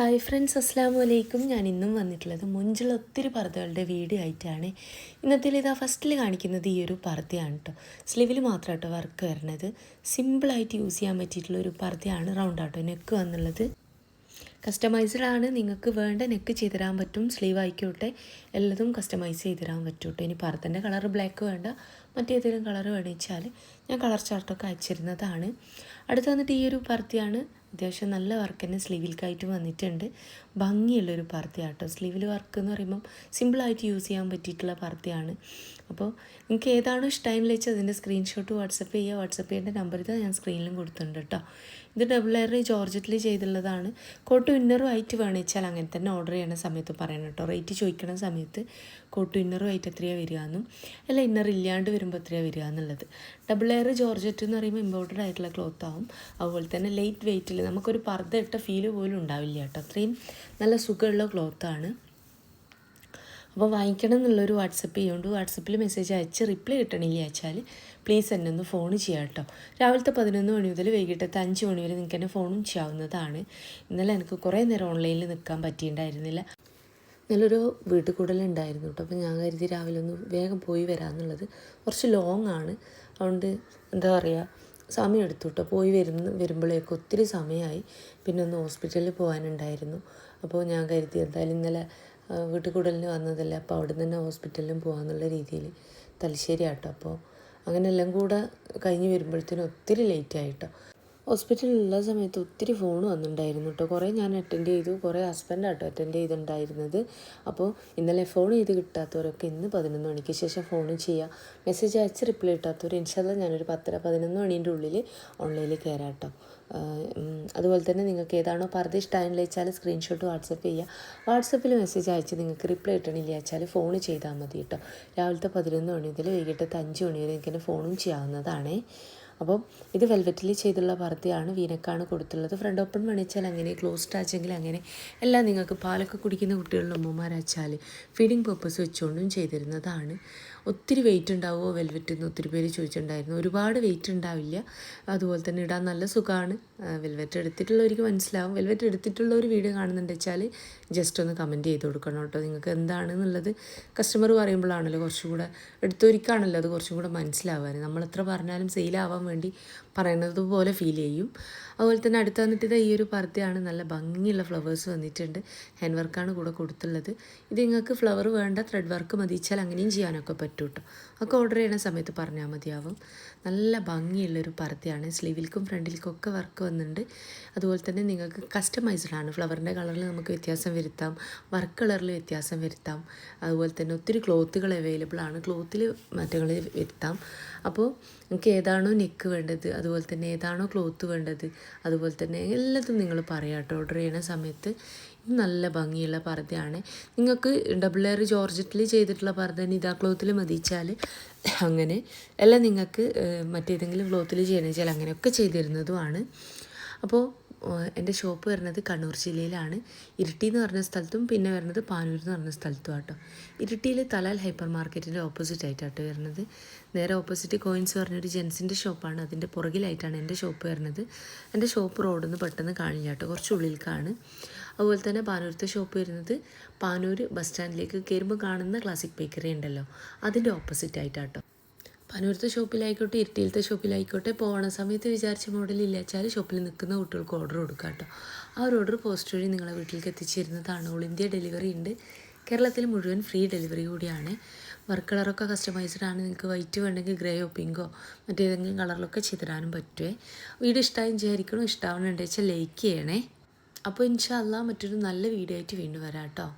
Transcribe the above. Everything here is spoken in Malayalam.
ഹായ് ഫ്രണ്ട്സ് അസ്സാം വലൈക്കും ഞാൻ ഇന്നും വന്നിട്ടുള്ളത് മുഞ്ചുള്ള ഒത്തിരി പർദ്ദകളുടെ വീഡിയോ ആയിട്ടാണ്. ഇന്നത്തെ ഇതാ ഫസ്റ്റിൽ കാണിക്കുന്നത് ഈ ഒരു പർദ്ദയാണ് കേട്ടോ സ്ലീവിൽ മാത്രം കേട്ടോ വർക്ക് വരുന്നത് സിമ്പിളായിട്ട് യൂസ് ചെയ്യാൻ പറ്റിയിട്ടുള്ള ഒരു പർദ്ദയാണ് റൗണ്ട് ആട്ടോ നെക്ക് വന്നുള്ളത്. കസ്റ്റമൈസ്ഡ് ആണ്. നിങ്ങൾക്ക് വേണ്ട നെക്ക് ചെയ്ത് തരാൻ പറ്റും. സ്ലീവ് ആയിക്കോട്ടെ. എല്ലാതും കസ്റ്റമൈസ് ചെയ്ത് തരാൻ പറ്റും കേട്ടോ ഇനി പർദ്ദന്റെ കളർ ബ്ലാക്ക് വേണ്ട. മറ്റേതെങ്കിലും കളർ വെച്ചാൽ ഞാൻ കളർ ചാർട്ടൊക്കെ അയച്ചിരുന്നതാണ്. അടുത്ത് വന്നിട്ട് ഈ ഒരു പർദ്ദയാണ്. അത്യാവശ്യം നല്ല വർക്ക് തന്നെ സ്ലീവിൽക്കായിട്ട് വന്നിട്ടുണ്ട്. ഭംഗിയുള്ളൊരു പർദ്ദയാട്ടോ സ്ലീവിൽ വർക്ക് എന്ന് പറയുമ്പം സിമ്പിളായിട്ട് യൂസ് ചെയ്യാൻ പറ്റിയിട്ടുള്ള പർദ്ദയാണ് അപ്പോൾ നിങ്ങൾക്ക് ഏതാണോ ഇഷ്ടമെന്ന് വെച്ചാൽ അതിന്റെ സ്ക്രീൻഷോട്ട് വാട്സപ്പ് ചെയ്യുക. വാട്സപ്പ് ചെയ്യേണ്ട നമ്പർ ഇത് ഞാൻ സ്ക്രീനിലും കൊടുത്തിട്ടുണ്ട് കേട്ടോ. ഇത് ഡബിൾ എയർ ജോർജറ്റിൽ ചെയ്തുള്ളതാണ്. കോട്ട് ഇന്നറും ആയിട്ട് വേണമെച്ചാൽ അങ്ങനെ തന്നെ ഓർഡർ ചെയ്യണ സമയത്ത് പറയണം കേട്ടോ. റേറ്റ് ചോദിക്കണ സമയത്ത് കോട്ട് ഇന്നറും ആയിട്ട് എത്രയാണ് വരിക എന്നും അല്ല ഇന്നർ ഇല്ലാണ്ട് വരുമ്പോൾ എത്രയാണ് വരിക എന്നുള്ളത്. ഡബിൾ എയർ ജോർജറ്റ് എന്ന് പറയുമ്പോൾ ഇമ്പോർട്ടഡ് ആയിട്ടുള്ള ക്ലോത്ത് ആവും. അതുപോലെ തന്നെ ലൈറ്റ് വെയ്റ്റിൽ നമുക്കൊരു പർദ്ദ ഇട്ട ഫീൽ പോലും ഉണ്ടാവില്ല കേട്ടോ. അത്രയും നല്ല സുഖമുള്ള ക്ലോത്താണ് അപ്പോൾ വാങ്ങിക്കണം എന്നുള്ളൊരു വാട്സപ്പ് ചെയ്യുകൊണ്ട് വാട്സപ്പിൽ മെസ്സേജ് അയച്ച് റിപ്ലൈ കിട്ടണില്ല അയച്ചാൽ പ്ലീസ് എന്നെ ഒന്ന് ഫോൺ ചെയ്യാം കേട്ടോ. രാവിലത്തെ പതിനൊന്ന് മണി മുതൽ വൈകിട്ടത്തെ അഞ്ച് മണി വരെ നിങ്ങൾക്ക് എന്നെ ഫോണും ചെയ്യാവുന്നതാണ്. ഇന്നലെ എനിക്ക് കുറേ നേരം ഓൺലൈനിൽ നിൽക്കാൻ പറ്റിയിട്ടുണ്ടായിരുന്നില്ല. നല്ലൊരു വീട്ടിൽ കൂടലുണ്ടായിരുന്നു കേട്ടോ. അപ്പോൾ ഞാൻ കരുതി രാവിലെ ഒന്ന് വേഗം പോയി വരാമെന്നുള്ളത് കുറച്ച് ലോങ് ആണ്. അതുകൊണ്ട് എന്താ പറയുക സമയം എടുത്തു കേട്ടോ. പോയി വരുന്ന വരുമ്പോഴേക്കും ഒത്തിരി സമയമായി. പിന്നെ ഒന്ന് ഹോസ്പിറ്റലിൽ പോകാനുണ്ടായിരുന്നു. അപ്പോൾ ഞാൻ കരുതി എന്തായാലും ഇന്നലെ വീട്ടിൽ കൂടലിന് വന്നതല്ലേ. അപ്പോൾ അവിടെ നിന്ന് തന്നെ ഹോസ്പിറ്റലിലും പോകാമെന്നുള്ള രീതിയിൽ തലശ്ശേരി ആട്ടോ. അപ്പോൾ അങ്ങനെ എല്ലാം കൂടെ കഴിഞ്ഞ് വരുമ്പോഴത്തേനും ഒത്തിരി ലേറ്റ് ആയിട്ടോ ഹോസ്പിറ്റലിലുള്ള സമയത്ത് ഒത്തിരി ഫോൺ വന്നിട്ടുണ്ടായിരുന്നു കേട്ടോ കുറേ ഞാൻ അറ്റൻഡ് ചെയ്തു. കുറേ ഹസ്ബൻഡ് ആട്ടോ അറ്റൻഡ് ചെയ്തിട്ടുണ്ടായിരുന്നത്. അപ്പോൾ ഇന്നലെ ഫോൺ ചെയ്ത് കിട്ടാത്തവരൊക്കെ ഇന്ന് പതിനൊന്ന് മണിക്ക് ശേഷം ഫോൺ ചെയ്യുക മെസ്സേജ് അയച്ച് റിപ്ലൈ കിട്ടാത്തവർ ഇൻഷാല്ല ഞാനൊരു പത്തര പതിനൊന്ന് മണീന്റെ ഉള്ളിൽ ഓൺലൈനിൽ കയറാം കേട്ടോ അതുപോലെ തന്നെ നിങ്ങൾക്ക് ഏതാണോ പർദ്ദ ഇഷ്ടമായെന്ന് വെച്ചാൽ സ്ക്രീൻഷോട്ട് വാട്സപ്പ് ചെയ്യുക വാട്സപ്പിൽ മെസ്സേജ് അയച്ച് നിങ്ങൾക്ക് റിപ്ലൈ കിട്ടണില്ല വെച്ചാൽ ഫോൺ ചെയ്താൽ മതി കേട്ടോ രാവിലത്തെ പതിനൊന്ന് മണി മുതൽ വൈകിട്ടത്തെ അഞ്ച് മണി വരെ എനിക്ക് ഫോണും ചെയ്യാവുന്നതാണേ. അപ്പം ഇത് വെൽവെറ്റിൽ ചെയ്തുള്ള പർദ്ദയാണ് വീനക്കാണ് കൊടുത്തുള്ളത്. ഫ്രണ്ട് ഓപ്പൺ പണിച്ചാൽ അങ്ങനെ ക്ലോസ്ഡ് ആച്ചെങ്കിൽ അങ്ങനെ. എല്ലാം നിങ്ങൾക്ക് പാലൊക്കെ കുടിക്കുന്ന കുട്ടികളുടെ ഉമ്മമാരാച്ചാൽ ഫീഡിങ് പർപ്പസ് വെച്ചുകൊണ്ടും ചെയ്തിരുന്നതാണ്. ഒത്തിരി വെയിറ്റ് ഉണ്ടാവുമോ വെൽവെറ്റ് എന്ന് ഒത്തിരി പേര് ചോദിച്ചിട്ടുണ്ടായിരുന്നു. ഒരുപാട് വെയിറ്റ് ഉണ്ടാവില്ല. അതുപോലെ തന്നെ ഇടാൻ നല്ല സുഖമാണ് വെൽവെറ്റ് എടുത്തിട്ടുള്ളവർക്ക് മനസ്സിലാവും. വെൽവെറ്റ് എടുത്തിട്ടുള്ള ഒരു വീഡിയോ കാണുന്നുണ്ട് വെച്ചാൽ ജസ്റ്റ് ഒന്ന് കമന്റ് ചെയ്ത് കൊടുക്കണം കേട്ടോ. നിങ്ങൾക്ക് എന്താണ് എന്നുള്ളത് കസ്റ്റമർ പറയുമ്പോഴാണല്ലോ കുറച്ചും കൂടെ എടുത്തവർക്കാണല്ലോ അത് കുറച്ചും കൂടെ മനസ്സിലാവാൻ നമ്മൾ എത്ര പറഞ്ഞാലും സെയിലാവാൻ വേണ്ടി പറയുന്നത് പോലെ ഫീൽ ചെയ്യും. അതുപോലെ തന്നെ അടുത്ത് വന്നിട്ട് ഈ ഒരു പർദ്ദയാണ് നല്ല ഭംഗിയുള്ള ഫ്ലവേഴ്സ് വന്നിട്ടുണ്ട്. ഹാൻഡ് വർക്കാണ് കൂടെ കൊടുത്തുള്ളത്. ഇത് നിങ്ങൾക്ക് ഫ്ലവർ വേണ്ട ത്രെഡ് വർക്ക് മതിച്ചാൽ അങ്ങനെയും ചെയ്യാനൊക്കെ പറ്റും കേട്ടോ ഒക്കെ ഓർഡർ ചെയ്യുന്ന സമയത്ത് പറഞ്ഞാൽ മതിയാവും. നല്ല ഭംഗിയുള്ളൊരു പർദ്ദയാണ്. സ്ലീവിൽക്കും ഫ്രണ്ടിൽക്കും ഒക്കെ വർക്ക് വന്നിട്ടുണ്ട്. അതുപോലെ തന്നെ നിങ്ങൾക്ക് കസ്റ്റമൈസ്ഡ് ആണ്. ഫ്ലവറിന്റെ കളറിൽ നമുക്ക് വ്യത്യാസം വരുത്താം. വർക്ക് കളറിൽ വ്യത്യാസം വരുത്താം. അതുപോലെ തന്നെ ഒത്തിരി ക്ലോത്തുകൾ അവൈലബിൾ ആണ്. ക്ലോത്തിൽ മാറ്റങ്ങൾ വരുത്താം. അപ്പോൾ നിങ്ങൾക്ക് ഏതാണോ നെക്ക് വേണ്ടത് അതുപോലെ തന്നെ ഏതാണോ ക്ലോത്ത് വേണ്ടത് അതുപോലെ തന്നെ എല്ലാതും നിങ്ങൾ പറയാം കേട്ടോ. ഓർഡർ ചെയ്യണ സമയത്ത് ഇത് നല്ല ഭംഗിയുള്ള പർദ്ദയാണ്. നിങ്ങൾക്ക് ഡബിൾ ലെയർ ജോർജറ്റിൽ ചെയ്തിട്ടുള്ള പർദ്ദ നിതാ ക്ലോത്തിൽ മതിച്ചാൽ അങ്ങനെ. അല്ല നിങ്ങൾക്ക് മറ്റേതെങ്കിലും ക്ലോത്തിൽ ചെയ്യണമെന്ന് വെച്ചാൽ അങ്ങനെയൊക്കെ ചെയ്തിരുന്നതുമാണ് അപ്പോൾ എന്റെ ഷോപ്പ് വരുന്നത് കണ്ണൂർ ജില്ലയിലാണ്. ഇരിട്ടി എന്ന് പറഞ്ഞ സ്ഥലത്തും പിന്നെ വരുന്നത് പാനൂർ എന്ന് പറഞ്ഞ സ്ഥലത്തും ആട്ടോ. ഇരിട്ടിയിൽ തലാൽ ഹൈപ്പർ മാർക്കറ്റിന്റെ ഓപ്പോസിറ്റ് ആയിട്ടാണ് വരുന്നത്. നേരെ ഓപ്പോസിറ്റ് കോയിൻസ് പറഞ്ഞൊരു ജെൻസിന്റെ ഷോപ്പാണ്. അതിന്റെ പുറകിലായിട്ടാണ് എന്റെ ഷോപ്പ് വരുന്നത്. എന്റെ ഷോപ്പ് റോഡിൽ നിന്ന് പെട്ടെന്ന് കാണില്ല കേട്ടോ കുറച്ച് ഉള്ളിലേക്കാണ് അതുപോലെ തന്നെ പാനൂരത്തെ ഷോപ്പ് വരുന്നത് പാനൂർ ബസ് സ്റ്റാൻഡിലേക്ക് കയറുമ്പോൾ കാണുന്ന ക്ലാസിക് ബേക്കറി ഉണ്ടല്ലോ. അതിന്റെ ഓപ്പോസിറ്റ് ആയിട്ടാട്ടോ. പനൂരത്തെ ഷോപ്പിലായിക്കോട്ടെ ഇരട്ടിയിലത്തെ ഷോപ്പിലായിക്കോട്ടെ പോകണ സമയത്ത് വിചാരിച്ച മോഡലില്ല വെച്ചാൽ ഷോപ്പിൽ നിൽക്കുന്ന കുട്ടികൾക്ക് ഓർഡർ കൊടുക്കുക കേട്ടോ ആ ഒരു ഓർഡർ പോസ്റ്റ് വഴി നിങ്ങളെ വീട്ടിലേക്ക് എത്തിച്ചേരുന്നതാണ്. ഓൾ ഇന്ത്യ ഡെലിവറി ഉണ്ട്. കേരളത്തിൽ മുഴുവൻ ഫ്രീ ഡെലിവറി കൂടിയാണ്. വർക്ക് കളറൊക്കെ കസ്റ്റമൈസ്ഡ് ആണ്. നിങ്ങൾക്ക് വൈറ്റ് വേണമെങ്കിൽ ഗ്രേയോ പിങ്കോ മറ്റേതെങ്കിലും കളറിലൊക്കെ ചിതരാനും പറ്റുമേ വീഡിയോ ഇഷ്ടമായി വിചാരിക്കണോ ഇഷ്ടമാവുന്നുണ്ട് വെച്ചാൽ ലൈക്ക് ചെയ്യണേ. അപ്പോൾ ഇൻഷാല്ല മറ്റൊരു നല്ല വീഡിയോ ആയിട്ട് വീണ്ടും വരാം കേട്ടോ